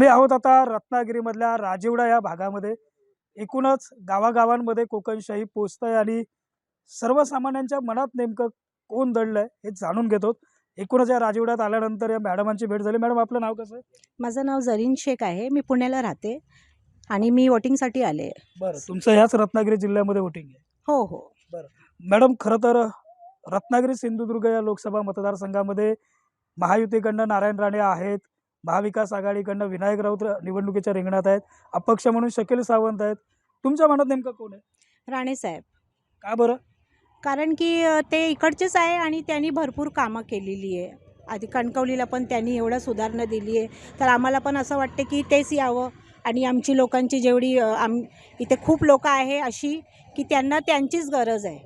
आम्ही आहोत आता रत्नागिरीमधल्या राजिवडा या भागामध्ये. एकूणच गावागावांमध्ये कोकणशाही पोचतंय आणि सर्वसामान्यांच्या मनात नेमकं कोण दडलंय हे जाणून घेतो एकूणच या राजिवड्यात आल्यानंतर या मॅडमांची भेट झाली. मॅडम आपलं नाव कसं आहे? माझं नाव जरीन शेख आहे. मी पुण्याला राहते आणि मी वोटिंगसाठी आले बरं तुमचं ह्याच रत्नागिरी जिल्ह्यामध्ये वोटिंग आहे. हो हो. मॅडम खरं तर रत्नागिरी सिंधुदुर्ग या लोकसभा मतदारसंघामध्ये महायुतीकडनं नारायण राणे आहेत. महाविकास आघाडीकडनं विनायक राऊत निवडणुकीच्या रिंगणात आहेत. अपक्ष म्हणून शकील सावंत आहेत. तुमच्या मनात नेमकं कोण आहे? राणेसाहेब का बरं? कारण की ते इकडचेच आहे आणि त्यांनी भरपूर कामं केलेली आहे. आधी कणकवलीला पण त्यांनी एवढं सुधारणा दिली आहे. तर आम्हाला पण असं वाटते की तेच यावं आणि आमची लोकांची जेवढी आम इथे खूप लोकं आहे अशी की त्यांना त्यांचीच गरज आहे.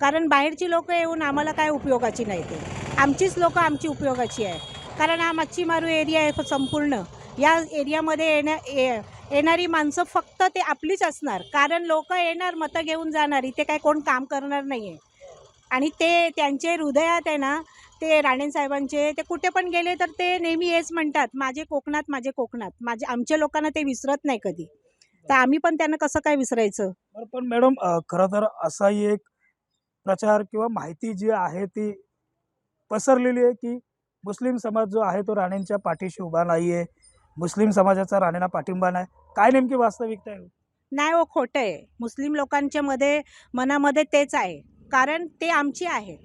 कारण बाहेरची लोकं येऊन आम्हाला काय उपयोगाची नाही ते. आमचीच लोकं आमची उपयोगाची आहे. कारण हा मच्छीमारू एरिया आहे संपूर्ण. या एरियामध्ये येण्या ये येणारी माणसं फक्त ते आपलीच असणार. कारण लोक येणार मतं घेऊन जाणार. इथे काय कोण काम करणार नाही आहे आणि ते त्यांचे हृदयात आहे ना ते राणेसाहेबांचे ते कुठे पण गेले तर ते नेहमी हेच म्हणतात माझे कोकणात माझे कोकणात. माझे आमच्या लोकांना ते विसरत नाही कधी. तर आम्ही पण त्यांना कसं काय विसरायचं? पण मॅडम खरं तर असाही एक प्रचार किंवा माहिती जी आहे ती पसरलेली आहे की मुस्लिम समाज जो आहे तो राणेंच्या पाठीशी उभा नाही आहे मुस्लिम समाजाचा राणेंना पाठिंबा नाही. काय नेमकी वास्तविकता आहे हो? नाही हो खोटं आहे. मुस्लिम लोकांच्या मध्ये मनामध्ये तेच आहे. कारण ते आमची आहेत.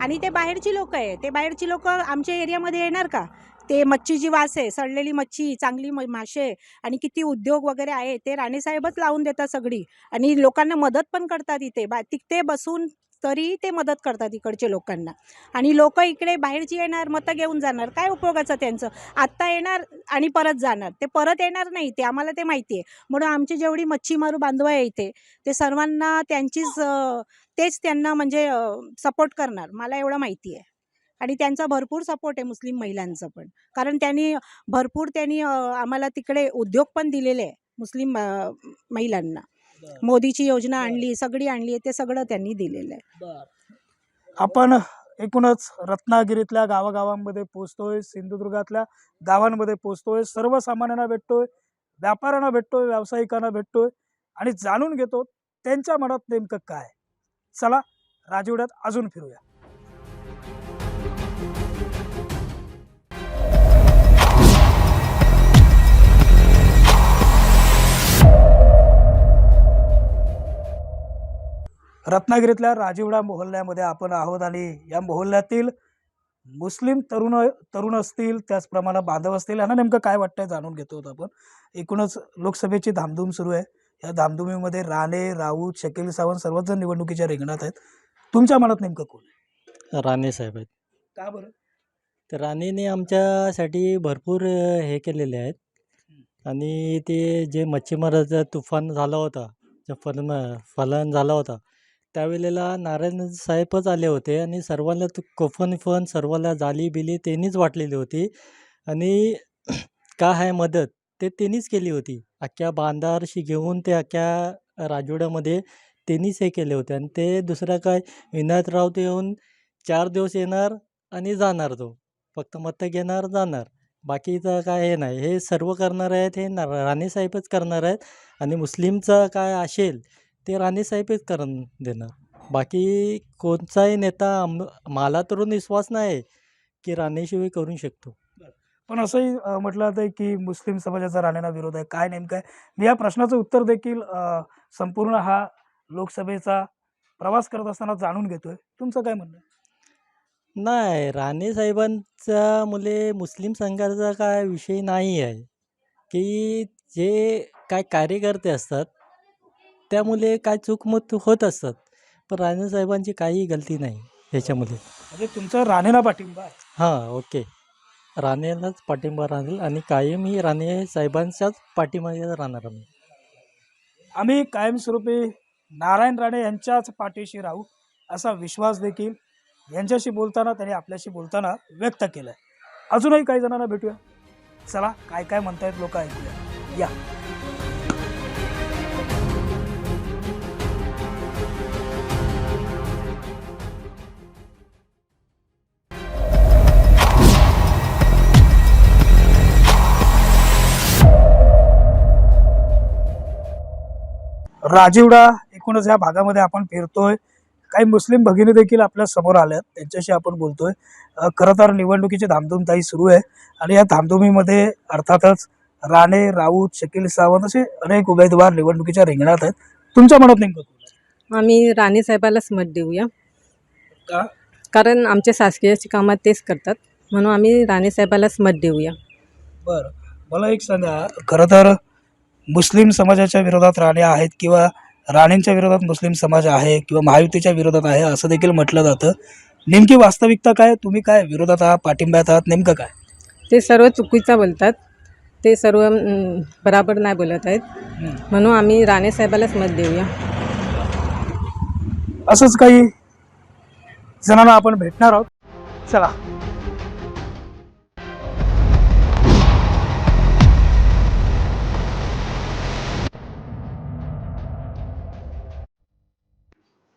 आणि ते बाहेरची लोक आहे ते बाहेरची लोक आमच्या एरियामध्ये येणार का? ते मच्छीची वास आहे. सडलेली मच्छी चांगली म मासे आणि किती उद्योग वगैरे आहे ते राणेसाहेबच लावून देतात सगळी. आणि लोकांना मदत पण करतात इथे. बा तिथे बसून तरी ते मदत करतात इकडचे लोकांना. आणि लोक इकडे बाहेरची येणार मतं घेऊन जाणार. काय उपयोगाचं त्यांचं? आत्ता येणार आणि परत जाणार. ते परत येणार नाही ते आम्हाला ते माहिती आहे म्हणून आमची जेवढी मच्छीमारू बांधव आहे इथे ते सर्वांना त्यांचीच तेच त्यांना म्हणजे सपोर्ट करणार. मला एवढं माहिती आहे आणि त्यांचा भरपूर सपोर्ट आहे मुस्लिम महिलांचा पण. कारण त्यांनी भरपूर त्यांनी आम्हाला तिकडे उद्योग पण दिलेले आहे मुस्लिम महिलांना. मोदीची योजना आणली सगळी आणली आहे ते सगळं त्यांनी दिलेलं आहे. आपण एकूणच रत्नागिरीतल्या गावागावांमध्ये पोचतोय सिंधुदुर्गातल्या गावांमध्ये पोचतोय सर्वसामान्यांना भेटतोय व्यापाऱ्यांना भेटतोय व्यावसायिकांना भेटतोय आणि जाणून घेतो त्यांच्या मनात नेमकं काय चला राजवाड्यात अजून फिरूया. रत्नागिरीतल्या राजिवडा मोहल्ल्यामध्ये आपण आहोत आणि या मोहल्ल्यातील मुस्लिम तरुण तरुण असतील त्याचप्रमाणे बांधव असतील यांना नेमकं काय वाटतंय जाणून घेतो आहोत आपण. एकूणच लोकसभेची धामधूम सुरू आहे. या धामधुमीमध्ये राणे राऊत शकील सावंत सर्वच जण निवडणुकीच्या रिंगणात आहेत. तुमच्या मनात नेमकं कोण आहे? राणे साहेब आहेत. का बरं? तर राणेने आमच्यासाठी भरपूर हे केलेले आहेत. आणि ते जे मच्छीमाराचा तुफान झाला होता जे फलन फलन झाला होता त्यावेळेला नारायण साहेबच आले होते आणि सर्वांना तो कोफन फन सर्वाला जाली बिली त्यांनीच वाटलेली होती. आणि का आहे मदत? ते त्यांनीच केली होती. अख्ख्या बांधारशी घेऊन ते अख्ख्या राजवाड्यामध्ये त्यांनीच हे केले होते. आणि ते दुसरं काय? विनायक राऊत येऊन चार दिवस येणार आणि जाणार तो. फक्त मतं घेणार जाणार. बाकीचं काय हे नाही. हे सर्व करणार आहेत हे ना राणेसाहेबच करणार आहेत. आणि मुस्लिमचं काय असेल ते राणेसाहेबच करून देणार. बाकी कोणताही नेता आम मला तरुण विश्वास नाही की राणेशिवाय करू शकतो. पण असंही म्हटलं जातं की मुस्लिम समाजाचा राणेंना विरोध आहे. काय नेमकं आहे? मी या प्रश्नाचं उत्तर देखील संपूर्ण हा लोकसभेचा प्रवास करत असताना जाणून घेतोय. तुमचं काय म्हणणं आहे? नाही राणे साहेबांचा मुले मुस्लिम संघाचा काय विषय नाही आहे. की जे काय कार्यकर्ते असतात त्यामुळे काय चूकमत होत असतात पण राणे साहेबांची काही गलती नाही ह्याच्यामध्ये म्हणजे तुमचं राणेला पाठिंबा आहे. हां ओके. राणेलाच पाठिंबा राहील आणि कायम ही राणे साहेबांच्याच पाठीमागे राहणार आम्ही. आम्ही कायमस्वरूपी नारायण राणे यांच्याच पाठीशी राहू असा विश्वास देखील यांच्याशी बोलताना त्यांनी आपल्याशी बोलताना व्यक्त केलाय. अजूनही काही जणांना भेटूया. चला काय काय म्हणतायत लोक ऐकूया. या. राजीवडा एकूणच या भागामध्ये आपण फिरतोय. काही मुस्लिम भगिनी देखील आपल्यासमोर आल्यात. त्यांच्याशी आपण बोलतोय. खरं तर निवडणुकीची धामधूम ताई सुरू आहे. आणि या धामधुमीमध्ये अर्थातच राणे राऊत शकील सावंत असे अनेक उमेदवार निवडणुकीच्या रिंगणात आहेत. तुमच्या मनात नेमकं? आम्ही राणे साहेबालाच मत देऊया. का? कारण आमच्या शासकीयची कामात तेच करतात. म्हणून आम्ही राणे साहेबालाच मत देऊया. बरं. मला एक सांगा. खरं तर मुस्लिम समाजाच्या विरोधात राणे आहेत किंवा राणेंच्या विरोधात मुस्लिम समाज आहे किंवा महायुतीच्या विरोधात आहे असं देखील म्हटलं जातं. नेमकी वास्तविकता काय? तुम्ही काय विरोधात आहात? पाठिंब्यात आहात? नेमकं काय? ते सर्व चुकीचं बोलतात. ते सर्व अं, बराबर नाही बोलत आहेत. म्हणून आम्ही राणे साहेबालाच मत देऊया. असंच काही जणांना आपण भेटणार आहोत. चला.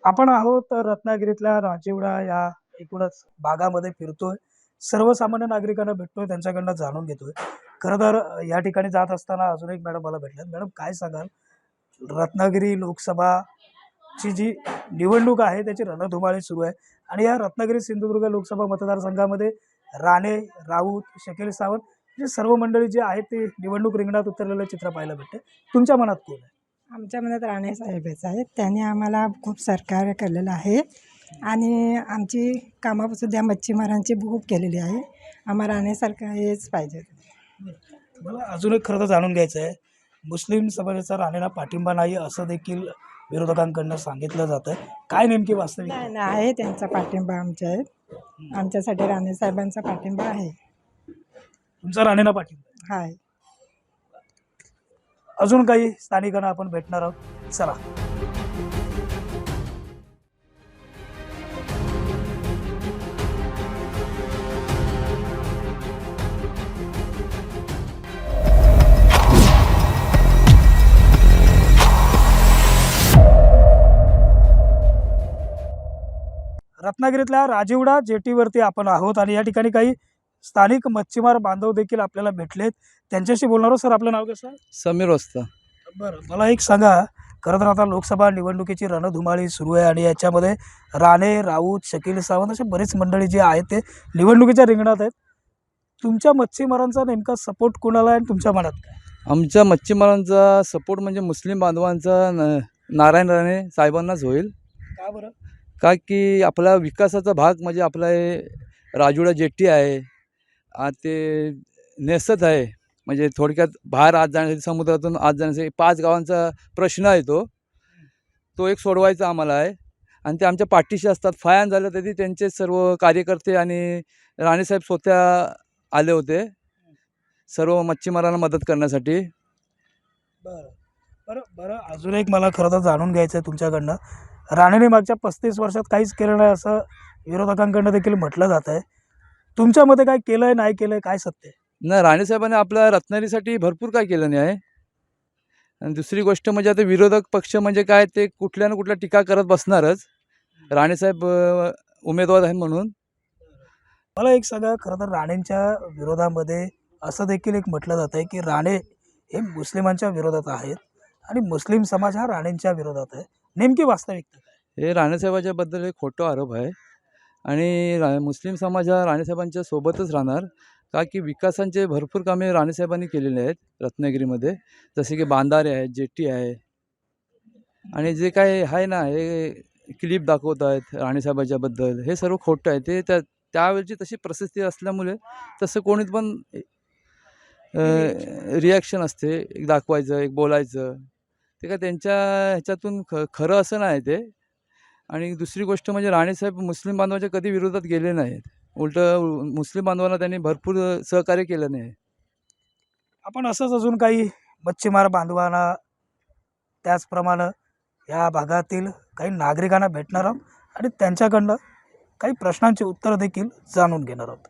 आपण आहोत रत्नागिरीतल्या राजिवडा या एकूणच भागामध्ये फिरतोय. सर्वसामान्य नागरिकांना भेटतोय त्यांच्याकडनं जाणून घेतोय. खरं तर या ठिकाणी जात असताना अजून एक मॅडम मला भेटल्यात. मॅडम काय सांगाल? रत्नागिरी लोकसभाची जी निवडणूक आहे त्याची रणधुमाळी सुरू आहे. आणि या रत्नागिरी सिंधुदुर्ग लोकसभा मतदारसंघामध्ये राणे राऊत शकील सावंत जे सर्व मंडळी जे आहेत ते निवडणूक रिंगणात उतरलेलं चित्र पाहायला भेटते. तुमच्या मनात कोण आहे? आमच्या मनात राणे साहेबच आहेत. त्यांनी आम्हाला खूप सहकार्य केलेलं आहे. आणि आमची कामासुद्धा मच्छीमारांची खूप केलेली आहे. आम्हाला राणेसारखं हेच पाहिजे. मला अजून एक खरं तर जाणून घ्यायचं आहे. मुस्लिम समाजाचा राणेला पाठिंबा नाही असं देखील विरोधकांकडनं सांगितलं जातं काय नेमकी वास्तविक? नाही नाही, आहे त्यांचा पाठिंबा आमच्या आहेत. आमच्यासाठी राणे साहेबांचा पाठिंबा आहे. तुमचा राणेला पाठिंबा आहे. अजून काही स्थानिकांना आपण भेटणार आहोत. चला. रत्नागिरीतल्या राजीवडा जेटीवरती आपण आहोत आणि या ठिकाणी काही स्थानिक मच्छीमार बांधव देखील आपल्याला भेटलेत. त्यांच्याशी बोलणार सर आपलं नाव कसं? समीर वस्ता बरं मला एक सांगा. खरं तर आता लोकसभा निवडणुकीची रणधुमाळी सुरू आहे आणि याच्यामध्ये राणे राऊत शकील सावंत असे बरेच मंडळी जे आहेत ते निवडणुकीच्या रिंगणात आहेत. तुमच्या मच्छीमारांचा नेमका सपोर्ट कोणाला आहे आणि तुमच्या मनात काय? आमच्या मच्छीमारांचा सपोर्ट म्हणजे मुस्लिम बांधवांचा न नारायण राणे साहेबांनाच होईल. का बरं? का की आपला विकासाचा भाग म्हणजे आपला हे राजुडा जेट्टी आहे ते नेसत आहे. म्हणजे थोडक्यात बाहेर आत जाण्यासाठी समुद्रातून आत जाण्यासाठी पाच गावांचा प्रश्न आहे तो. तो एक सोडवायचा आम्हाला आहे. आणि ते आमच्या पाठीशी असतात. फायान झालं तरी त्यांचे सर्व कार्यकर्ते आणि राणेसाहेब स्वतः आले होते. सर्व मच्छीमारांना मदत करण्यासाठी. बरं. बरं बरं. अजून एक मला खरं तर जाणून घ्यायचं आहे तुमच्याकडनं. राणेने मागच्या पस्तीस वर्षात काहीच केलं नाही असं विरोधकांकडनं देखील म्हटलं जात आहे. तुमच्या मते काय केलं आहे नाही केलं आहे काय सत्य आहे? नाही राणेसाहेबांनी आपल्या रत्नागिरीसाठी भरपूर काय केलं नाही आहे. आणि दुसरी गोष्ट म्हणजे आता विरोधक पक्ष म्हणजे काय ते कुठल्या ना कुठल्या टीका करत बसणारच. राणेसाहेब अ, उमेदवार आहेत म्हणून. मला एक सांगा खरं तर राणेंच्या विरोधामध्ये असं देखील एक म्हटलं जातं आहे की राणे हे मुस्लिमांच्या विरोधात आहेत आणि मुस्लिम समाज हा राणेंच्या विरोधात आहे. नेमकी वास्तविकता काय? हे राणेसाहेबाच्या बद्दल एक खोटं आरोप आहे. आणि रा मुस्लिम समाज हा राणेसाहेबांच्या सोबतच राहणार. का की विकासांचे भरपूर कामे राणेसाहेबांनी केलेले आहेत रत्नागिरीमध्ये. जसे की बांधारे आहेत जेटी आहे. आणि जे काय आहे ना हे क्लिप दाखवत आहेत राणेसाहेबाच्याबद्दल. हे सर्व खोटं आहे. ते त्या त्यावेळची तशी प्रसिद्धी असल्यामुळे तसं कोणीत पण रिॲक्शन असते. एक दाखवायचं एक बोलायचं. ते काय त्यांच्या ह्याच्यातून ख खरं असं नाही ते. आणि दुसरी गोष्ट म्हणजे राणेसाहेब मुस्लिम बांधवाच्या कधी विरोधात गेले नाहीत. उलटं मुस्लिम बांधवांना त्यांनी भरपूर सहकार्य केलं नाही. आपण असंच अजून काही मच्छीमार बांधवांना त्याचप्रमाणे या भागातील काही नागरिकांना भेटणार आहोत आणि त्यांच्याकडनं काही प्रश्नांची उत्तरं देखील जाणून घेणार आहोत.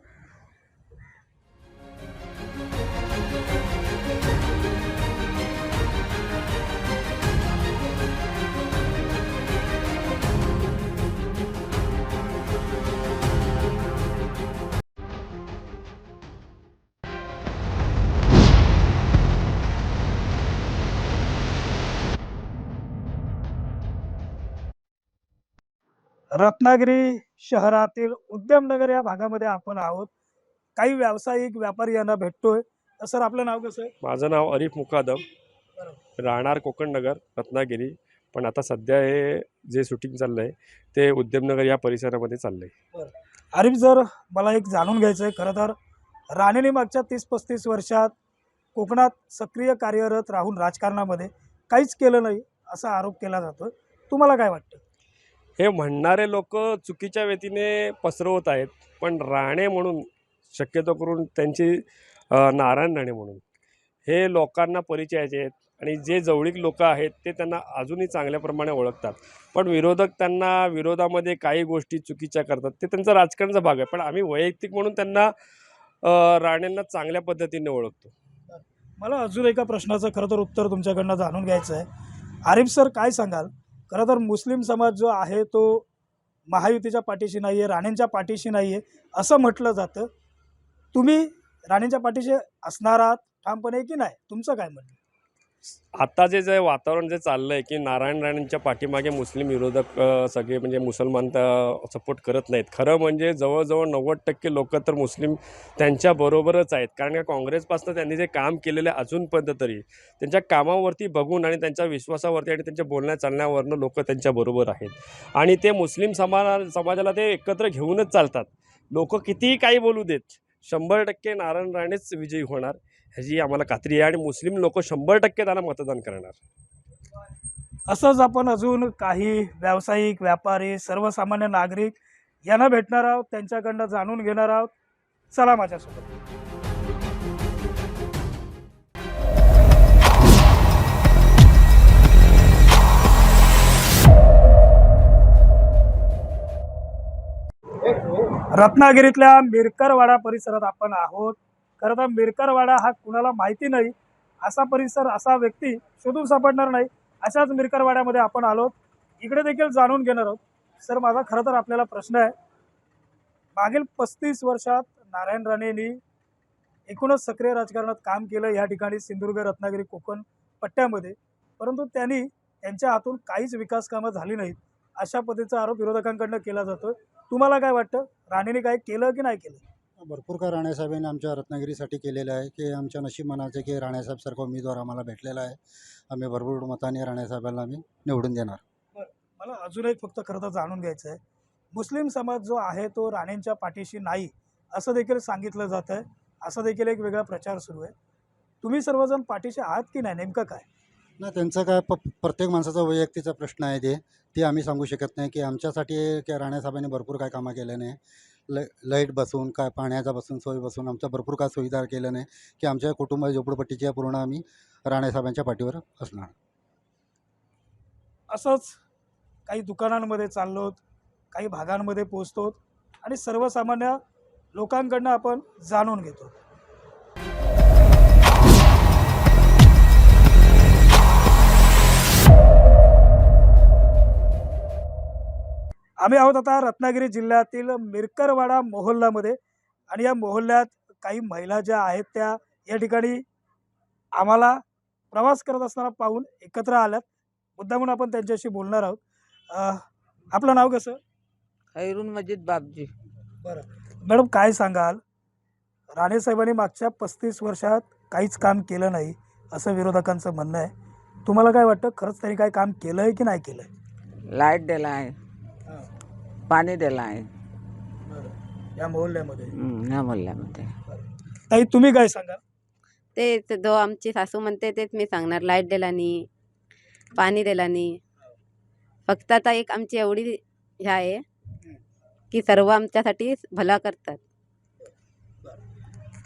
रत्नागिरी शहरातील उद्यमनगर या भागामध्ये आपण आहोत. काही व्यावसायिक व्यापारी यांना भेटतोय. तर सर आपलं नाव कसं आहे? माझं नाव अरिफ मुकादम. राहणार कोकणनगर रत्नागिरी. पण आता सध्या हे जे शूटिंग चाललं आहे ते उद्यमनगर या परिसरामध्ये चाललं आहे आरिफ जर मला एक जाणून घ्यायचं आहे खरं तर राणेने मागच्या तीस पस्तीस वर्षात कोकणात सक्रिय कार्यरत राहून राजकारणामध्ये काहीच केलं नाही असा आरोप केला जातो तुम्हाला काय वाटतं? हे म्हणणारे लोक चुकीच्या वेतीने पसरवत आहेत पण राणे म्हणून शक्यतो करून त्यांची नारायण राणे म्हणून. हे लोकांना परिचयाचे आहेत आणि जे जवळीक लोक आहेत ते त्यांना अजूनही चांगल्याप्रमाणे ओळखतात. पण विरोधक त्यांना विरोधामध्ये काही गोष्टी चुकीच्या करतात ते त्यांचा राजकारणाचा भाग आहे पण आम्ही वैयक्तिक म्हणून त्यांना राणेंना चांगल्या पद्धतीने ओळखतो. मला अजून एका प्रश्नाचं खरं तर उत्तर तुमच्याकडनं जाणून घ्यायचं आहे. आरिफ सर काय सांगाल? खरं तर मुस्लिम समाज जो आहे तो महायुतीच्या पाठीशी नाही आहे राणेंच्या पाठीशी नाही आहे असं म्हटलं जातं. तुम्ही राणेंच्या पाठीशी असणार आहात ठामपणे की नाही? तुमचं काय म्हणणं? आता जे जे वातावरण जे चाललं आहे की नारायण राणेंच्या पाठीमागे मुस्लिम विरोधक सगळे म्हणजे मुसलमान सपोर्ट करत नाहीत. खरं म्हणजे जवळजवळ नव्वद टक्के लोक तर मुस्लिम त्यांच्याबरोबरच आहेत. कारण का काँग्रेसपासून त्यांनी जे काम केलेलं आहे अजूनपर्यंत तरी त्यांच्या कामावरती बघून आणि त्यांच्या विश्वासावरती आणि त्यांच्या बोलण्या चालण्यावरनं लोक त्यांच्याबरोबर आहेत. आणि ते मुस्लिम समाजा समाजाला ते एकत्र घेऊनच चालतात. लोक कितीही काही बोलू देत शंभर टक्के नारायण राणेच विजयी होणार. ह्याची आम्हाला खात्री आहे आणि मुस्लिम लोक शंभर टक्के त्यांना मतदान करणार. असंच आपण अजून काही व्यावसायिक व्यापारी सर्वसामान्य नागरिक यांना भेटणार आहोत त्यांच्याकडनं जाणून घेणार आहोत. चला माझ्यासोबत. रत्नागिरीतल्या मिरकरवाडा परिसरात आपण आहोत. खरं तर मिरकरवाडा हा कुणाला माहिती नाही असा परिसर असा व्यक्ती शोधून सापडणार नाही अशाच मिरकरवाड्यामध्ये आपण आलो इकडे देखील जाणून घेणार आहोत. सर माझा खरं तर आपल्याला प्रश्न आहे. मागील पस्तीस वर्षात नारायण राणेंनी एकूणच सक्रिय राजकारणात काम केलं या ठिकाणी सिंधुदुर्ग रत्नागिरी कोकण पट्ट्यामध्ये. परंतु त्यांनी त्यांच्या हातून काहीच विकास कामं झाली नाहीत. अशा पद्धतीचा आरोप विरोधकांकडनं केला जातोय. तुम्हाला काय वाटतं? राणेने काय केलं की नाही केलं? भरपूर काय राणेसाहेबांनी आमच्या रत्नागिरीसाठी केलेलं आहे की आमच्या नशीब म्हणायचं की राणेसाहेबसारखा उमेदवार आम्हाला भेटलेला आहे. आम्ही भरपूर मताने राणेसाहेबांना आम्ही निवडून देणार. मला अजून एक फक्त खरं तर जाणून घ्यायचं आहे. मुस्लिम समाज जो आहे तो राणेंच्या पाठीशी नाही असं देखील सांगितलं जात आहे असा देखील एक वेगळा प्रचार सुरू आहे. तुम्ही सर्वजण पाठीशी आहात की नाही? नेमकं काय? ना त्यांचं काय प प्रत्येक माणसाचा वैयक्तिकचा प्रश्न आहे ते. ते आम्ही सांगू शकत नाही की आमच्यासाठी राणेसाहेबांनी भरपूर काय कामं केलं नाही. ल लाइट बसून काय पाण्याचा बसून सोय बसून आमच्या भरपूर काय सुविधा केल्या नाही की आमच्या कुटुंब झोपडपट्टीच्या पूर्ण आम्ही राणेसाहेबांच्या पाठीवर असणार. असंच काही दुकानांमध्ये चाललो काही भागांमध्ये पोचतो आणि सर्वसामान्य लोकांकडनं आपण जाणून घेतो आम्ही आहोत आता रत्नागिरी जिल्ह्यातील मिरकरवाडा मोहल्ल्यामध्ये. आणि या मोहल्ल्यात काही महिला ज्या आहेत त्या या ठिकाणी आम्हाला प्रवास करत असताना पाहून एकत्र आल्यात. मुद्दा म्हणून आपण त्यांच्याशी बोलणार आहोत. आपलं नाव कसं? खैरून मजीद बापजी. बरं. मॅडम काय सांगाल? राणे साहेबांनी मागच्या पस्तीस वर्षात काहीच काम केलं नाही असं विरोधकांचं म्हणणं आहे. तुम्हाला काय वाटतं? खरंच त्यांनी काय काम केलं आहे की नाही केलं आहे लाइट दिला आहे पाणी दिलं आहे. या मोहल्ल्यामध्ये? हं, ह्या ताई तुम्ही काय सांगाल? तेच जो आमची सासू म्हणते तेच मी सांगणार. लाइट दिला नाही पाणी दिला नाही फक्त आता एक आमची एवढी ह्या आहे की सर्व आमच्यासाठी भला करतात.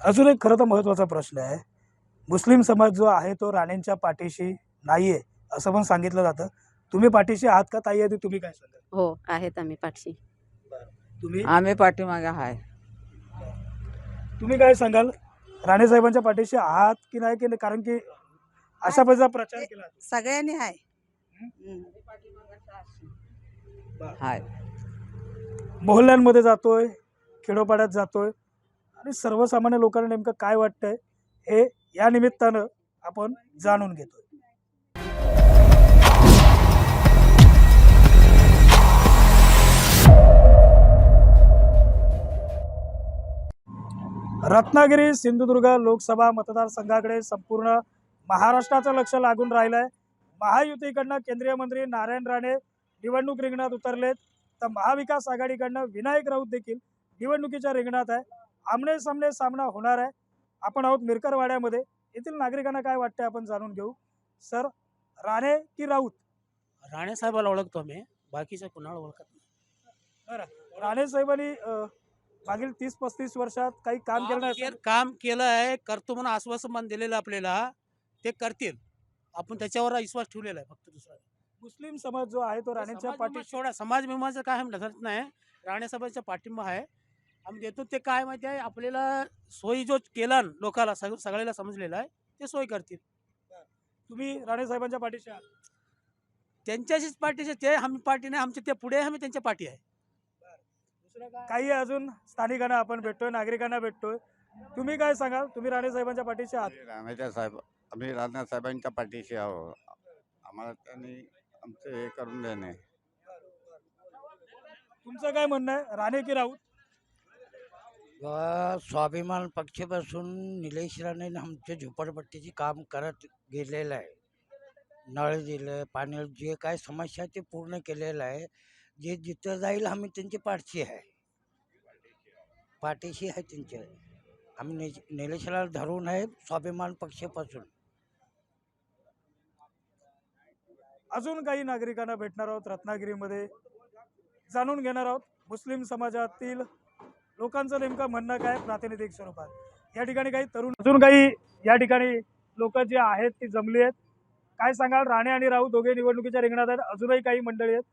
अजून एक खरं तर महत्त्वाचा प्रश्न आहे. मुस्लिम समाज जो आहे तो राणेंच्या पाठीशी नाही आहे असं पण सांगितलं जातं. तुम्ही पाठीशी आहात का ताई? आधी तुम्ही काय सांगाल? हो आहेत आम्ही पाठशी. तुम्ही? आम्ही पाठीमागे आहे तुम्ही काय सांगाल? राणे साहेबांच्या पाठीशी आहात की नाही की नाही? कारण की अशा पद्धतीचा प्रचार केला. सगळ्यांनी आहे हाय. मोहल्ल्यांमध्ये जातोय खेडोपाड्यात जातोय. आणि सर्वसामान्य लोकांना नेमकं काय वाटतंय हे या निमित्तानं आपण जाणून घेतोय. रत्नागिरी सिंधुदुर्ग लोकसभा मतदारसंघाकडे संपूर्ण महाराष्ट्राचं लक्ष लागून राहिलं आहे महायुतीकडनं केंद्रीय मंत्री नारायण राणे निवडणूक रिंगणात उतरलेत. तर महाविकास आघाडीकडनं विनायक राऊत देखील निवडणुकीच्या रिंगणात आहे. आमने सामने सामना होणार आहे. आपण आहोत मिरकरवाड्यामध्ये. येथील नागरिकांना काय वाटतंय आपण जाणून घेऊ. सर राणे की राऊत? राणे साहेबाला ओळखतो मी बाकीच्या कुणाला ओळखत नाही. राणे साहेबांनी मागील तीस पस्तीस वर्षात काही काम केलं काम नाही केल- काम केलं आहे करतो म्हणून आश्वासन मान दिलेलं आपल्याला ते करतील. आपण त्याच्यावर विश्वास ठेवलेला आहे फक्त दुसरा. मुस्लिम समाज जो आहे तो राणेच्या पाठी सोडा समाज बिमाचं काय ढकलत नाही. राणे साहेबांचा पाठिंबा आहे. आम्ही देतो ते काय माहिती आहे आपल्याला सोयी जो केला न लोकाला सग सगळ्याला समजलेला आहे ते सोय करतील. तुम्ही राणे साहेबांच्या पाठीशी आहात. त्यांच्याशीच पाठीचे ते आम्ही पाठी नाही आमचे ते पुढे आहे, आम्ही त्यांच्या पाठी आहे. काही अजून स्थानिकांना आपण भेटतोय नागरिकांना भेटतोय. तुम्ही काय सांगाल? तुम्ही राणे साहेबांच्या पाठीशी आहात. आम्ही राणाच्या साहेब आम्ही राणा साहेबांच्या पाठीशी आहो आम्हाला त्यांनी आमचं हे करून देणे. तुमचं काय म्हणणं आहे? राणे की राऊत? व स्वाभिमान पक्षापासून निलेश राणे आमच्या झोपडपट्टीचे काम करत गेलेलं आहे. नळ दिलं पाणी जे काय समस्या ते पूर्ण केलेलं आहे. जे जिथं जाईल आम्ही त्यांची पाठशी आहे. पाठीशी आहे त्यांच्या आम्ही नि निलेशला धरून आहे स्वाभिमान पक्षापासून. अजून काही नागरिकांना भेटणार आहोत रत्नागिरीमध्ये. जाणून घेणार आहोत मुस्लिम समाजातील लोकांचं नेमकं म्हणणं काय प्रातिनिधिक स्वरूपात. या ठिकाणी काही तरुण अजून काही या ठिकाणी लोक जे आहेत ती जमली आहेत. काय सांगाल? राणे आणि राऊत दोघे निवडणुकीच्या रिंगणात आहेत. अजूनही काही मंडळी आहेत.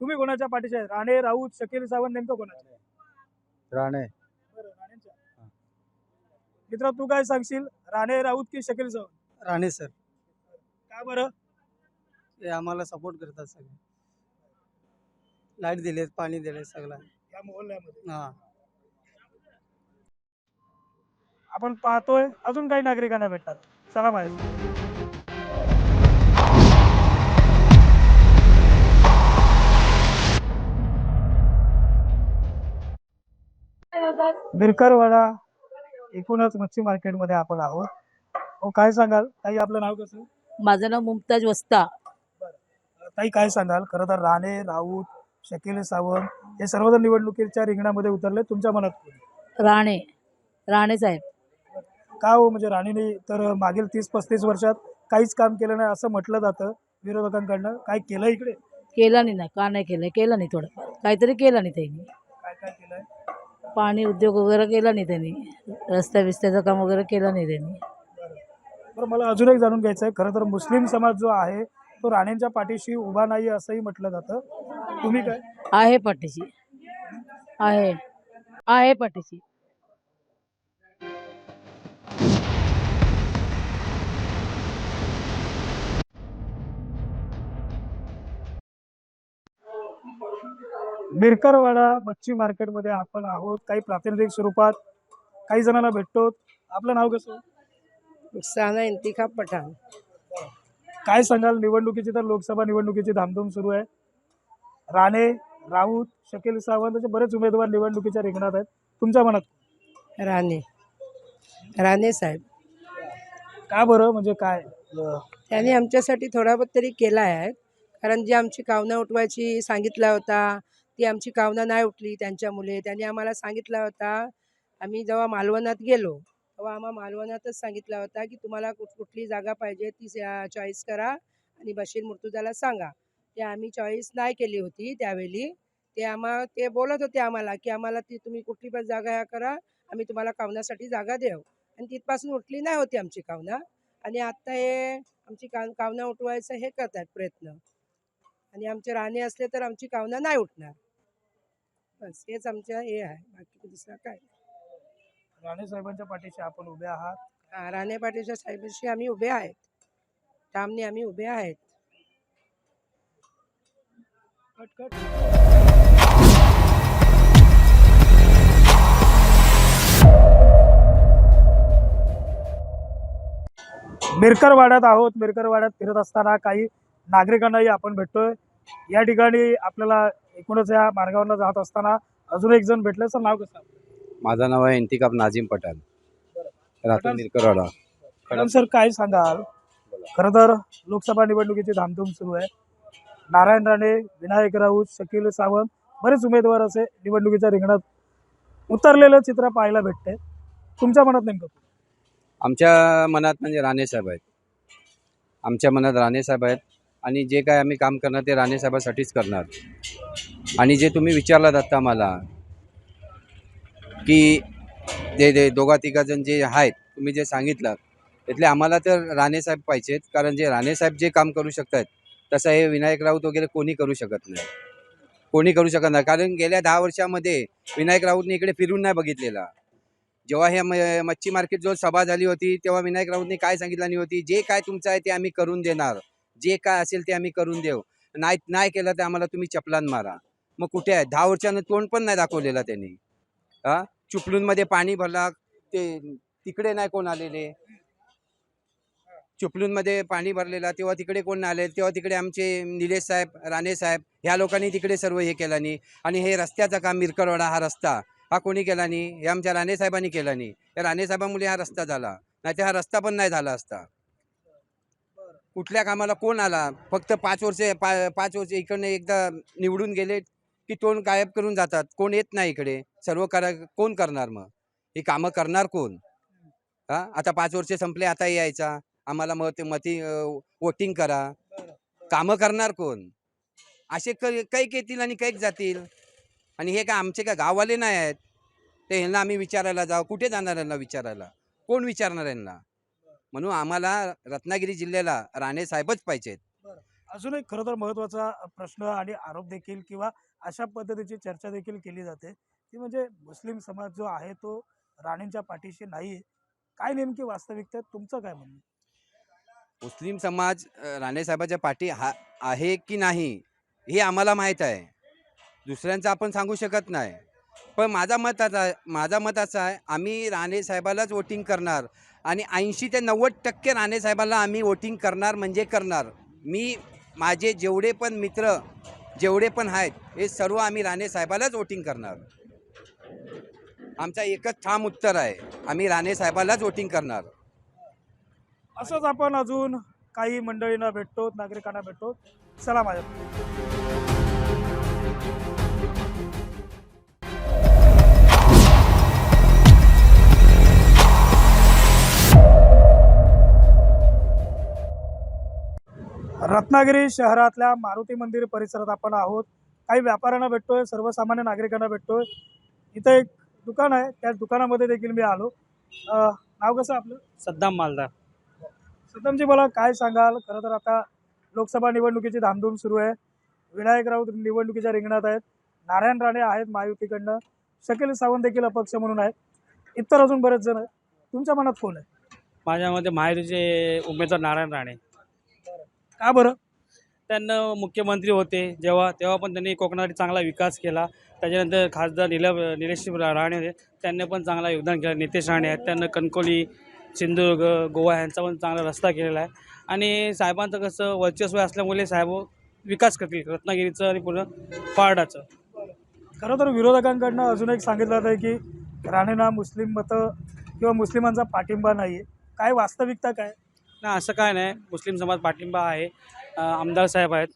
तुम्ही कोणाच्या पाठीचे आहेत? राणे राऊत शकील सावंत नेमकं कोणाचे राणे. मित्रा तू काय सांगशील? राणे राऊत की शकील सावंत राणे सर. का बरं? ते आम्हाला सपोर्ट करतात सगळे. लाइट दिलेत पाणी दिले सगळं या मोहल्ल्यामध्ये. हां. आपण पाहतोय अजून काही नागरिकांना भेटतात. चला माहिती बिरकरवाडा एकूणच मच्छी मार्केटमध्ये आपण आहोत. हो काय सांगाल? ताई आपलं नाव कसं? माझं नाव मुमताज वस्ता. ताई काय सांगाल? खरं तर राणे राऊत शकील सावंत हे सर्वजण निवडणुकीच्या रिंगणामध्ये उतरले. तुमच्या मनात कोण? राणे. राणे साहेब. का हो? म्हणजे राणेने तर मागील तीस पस्तीस वर्षात काहीच काम केलं नाही असं म्हटलं जातं विरोधकांकडनं. काय केलं इकडे? केलं नाही ना. का नाही केलं? केलं नाही थोडं. काहीतरी केलं नाही त्यांनी. काय काय केलंय? पाणी उद्योग वगैरे केला नाही त्यांनी. रस्त्या बिस्त्याचं काम वगैरे केलं नाही त्यांनी. बरं मला अजून एक जाणून घ्यायचं आहे. खरं तर मुस्लिम समाज जो आहे तो राणेंच्या पाठीशी उभा नाही असंही म्हटलं जातं. तुम्ही काय? आहे पाठीशी. आहे. आहे पाठीशी. बिरकरवाडा मच्छी मार्केटमध्ये आपण आहोत. काही प्रातिनिधिक स्वरूपात काही जणांना भेटतो. आपलं नाव कसं? साना इंतिखाब पठाण. काय सांगाल? निवडणुकीची तर लोकसभा निवडणुकीची धामधूम सुरू आहे. राणे राऊत शकील सावंत असे बरेच उमेदवार निवडणुकीच्या रिंगणात आहेत. तुमच्या मनात राणे. राणे साहेब. का बरं? म्हणजे काय? त्यांनी आमच्यासाठी थोडा बहुत तरी केला आहे. कारण जी आमची कावना उठवायची सांगितला होता ती आमची कावना नाही उठली त्यांच्यामुळे. त्यांनी आम्हाला सांगितला होता आम्ही जेव्हा मालवणात गेलो तेव्हा आम्हा मालवणातच सांगितला होता की तुम्हाला कुठ कुठली जागा पाहिजे ती चॉईस करा आणि बशीर मुर्तुजाला सांगा. ते आम्ही चॉईस नाही केली होती त्यावेळी. ते आम्हा ते बोलत होते आम्हाला की आम्हाला ती तुम्ही कुठली पण जागा ह्या करा आम्ही तुम्हाला कावण्यासाठी जागा देऊ. आणि तिथपासून उठली नाही होती आमची कावना आणि आत्ता हे आमची का कावना उठवायचं हे करतात प्रयत्न. आणि आमचे राणे असले तर आमची कावना नाही उठणार. बस हेच आमचं हे आहे. बाकी दुसरं काय राणे साहेबांच्या पाठीशी आपण उभे आहात? हा, राणे पाटीलच्या साहेबांशी आम्ही उभे आहेत. ठामने आम्ही उभे आहेत. Cut cut. मिरकरवाड्यात आहोत. मिरकरवाड्यात फिरत असताना काही नागरिकांनाही आपण भेटतोय. या ठिकाणी आपल्याला एकूणच या मार्गावरनं जात असताना अजून एक जण भेटले. सर नाव कसं माझं नाव आहे इंतिकाब नाझीम पठाण. राहतो मॅडम सर काय सांगाल? खरं तर लोकसभा निवडणुकीची धामधूम सुरू आहे. नारायण राणे विनायक राऊत शकील सावंत बरेच उमेदवार असे निवडणुकीच्या रिंगणात उतरलेलं चित्र पाहायला भेटते तुमच्या मनात नेमकं? आमच्या मनात म्हणजे राणेसाहेब आहेत. आमच्या मनात राणेसाहेब आहेत आणि जे काय आम्ही काम करणार ते राणेसाहेबासाठीच करणार. आणि जे तुम्ही विचारलात आत्ता मला की ते जे दोघा तिघाजण जे आहेत तुम्ही जे सांगितलं त्यातले आम्हाला तर राणेसाहेब पाहिजेत कारण जे राणेसाहेब जे काम करू शकतात तसं हे विनायक राऊत वगैरे कोणी करू शकत नाही. कोणी करू शकत नाही. कारण गेल्या दहा वर्षामध्ये विनायक राऊतने इकडे फिरून नाही बघितलेला. जेव्हा हे म- मच्छी मार्केट जो सभा झाली होती तेव्हा विनायक राऊतने काय सांगितलं नाही होती जे काय तुमचं आहे ते आम्ही करून देणार. जे काय असेल ते आम्ही करून देऊ. नाही नाही केलं तर आम्हाला तुम्ही चपलान मारा. मग कुठे आहे? दहा वर्षानं तोंड पण नाही दाखवलेला त्यांनी. हा? चुपलूंमध्ये पाणी भरला ते तिकडे नाही कोण आलेले. चुपलूंमध्ये पाणी भरलेला तेव्हा तिकडे कोण नाही आले? तेव्हा तिकडे आमचे निलेश साहेब राणे साहेब ह्या लोकांनी तिकडे सर्व हे केलं नाही. आणि हे रस्त्याचं काम मिरकरवाडा हा रस्ता हा कोणी केला नाही? हे आमच्या राणे साहेबांनी केला नाही. या राणे साहेबांमुळे हा रस्ता झाला. नाही तर हा रस्ता पण नाही झाला असता. कुठल्या कामाला कोण आला? फक्त पाच वर्षे पा पाच वर्ष इकडनं एकदा निवडून गेले की तोंड गायब करून जातात. कोण येत नाही इकडे? सर्व करा कोण करणार मग? ही कामं करणार कोण? हा? आता पाच वर्ष संपले आता यायचा. आम्हाला मत मती वोटिंग करा. कामं करणार कोण? असे क कैक येतील आणि कैक जातील. आणि हे काय आमचे काय गाववाले नाही आहेत? ते ह्यांना आम्ही विचारायला जाऊ. कुठे जाणार यांना विचारायला? कोण विचारणार यांना? म्हणून आम्हाला रत्नागिरी जिल्ह्याला राणे साहेबच पाहिजेत. अजून एक खरं तर महत्त्वाचा प्रश्न आणि आरोप देखील किंवा अशा पद्धतीची चर्चा देखील केली जाते. ती म्हणजे मुस्लिम समाज जो आहे तो राणेंच्या पाठीशी नाही. आहे काय नेमकी वास्तविकता तुमचं काय म्हणणं मुस्लिम समाज राणेसाहेबाच्या पाठी हा आहे की नाही हे आम्हाला माहीत आहे. दुसऱ्यांचं आपण सांगू शकत नाही. पण माझा मत आता माझा मत असा आहे आम्ही राणेसाहेबालाच वोटिंग करणार आणि ऐंशी ते नव्वद टक्के राणेसाहेबाला आम्ही वोटिंग करणार म्हणजे करणार. मी माझे जेवढे पण मित्र जेवढे पण आहेत हे सर्व आम्ही राणे साहेबालाच वोटिंग करणार. आमचा एकच ठाम उत्तर आहे आम्ही राणे साहेबालाच वोटिंग करणार. असंच आपण अजून काही मंडळींना भेटतो नागरिकांना भेटतो चला माझ्या रत्नागिरी शहरातल्या मारुती मंदिर परिसरात आपण आहोत. काही व्यापाऱ्यांना भेटतोय सर्वसामान्य नागरिकांना भेटतोय. इथं एक दुकान आहे त्या दुकानामध्ये देखील मी आलो. अं, नाव कसं आपलं? सद्दाम मालदार. सद्दामजी मला काय सांगाल? खरं तर आता लोकसभा निवडणुकीची धामधूम सुरू आहे. विनायक राऊत निवडणुकीच्या रिंगणात आहेत. नारायण राणे आहेत महायुतीकडनं. शकील सावंत देखील अपक्ष म्हणून आहेत. इतर अजून बरेच जण आहेत. तुमच्या मनात कोण आहे? माझ्या मते महायुतीचे उमेदवार नारायण राणे. का बरं? त्यांना मुख्यमंत्री होते जेव्हा तेव्हा पण त्यांनी कोकणासाठी चांगला विकास केला. त्याच्यानंतर खासदार निल निलेश राणे होते. त्यांनी पण चांगला योगदान केलं. नितेश राणे आहेत त्यांना कणकोली सिंधुदुर्ग गोवा यांचा पण चांगला रस्ता केलेला आहे. आणि साहेबांचं कसं वर्चस्व असल्यामुळे साहेब विकास करतील रत्नागिरीचं आणि पूर्ण पारडाचं खरं तर विरोधकांकडनं अजून एक सांगितलं जातं की राणेंना मुस्लिम मतं किंवा मुस्लिमांचा पाठिंबा नाही आहे काय वास्तविकता काय? नाही असं काय नाही. मुस्लिम समाज पाठिंबा आहे. आमदार साहेब आहेत.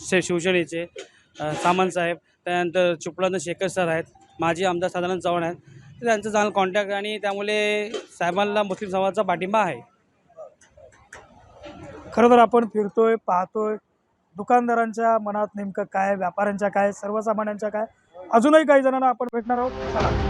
शे शिवसेनेचे अ, सामंत साहेब त्यानंतर चिपळूण शेखर सर आहेत माजी आमदार साधारण चव्हाण आहेत. त्यांचं चांगलं कॉन्टॅक्ट आणि त्यामुळे साहेबांना मुस्लिम समाजाचा पाठिंबा आहे. खरं तर आपण फिरतोय पाहतोय दुकानदारांच्या मनात नेमकं काय व्यापाऱ्यांच्या काय सर्वसामान्यांच्या काय? अजूनही काही जणांना आपण भेटणार आहोत.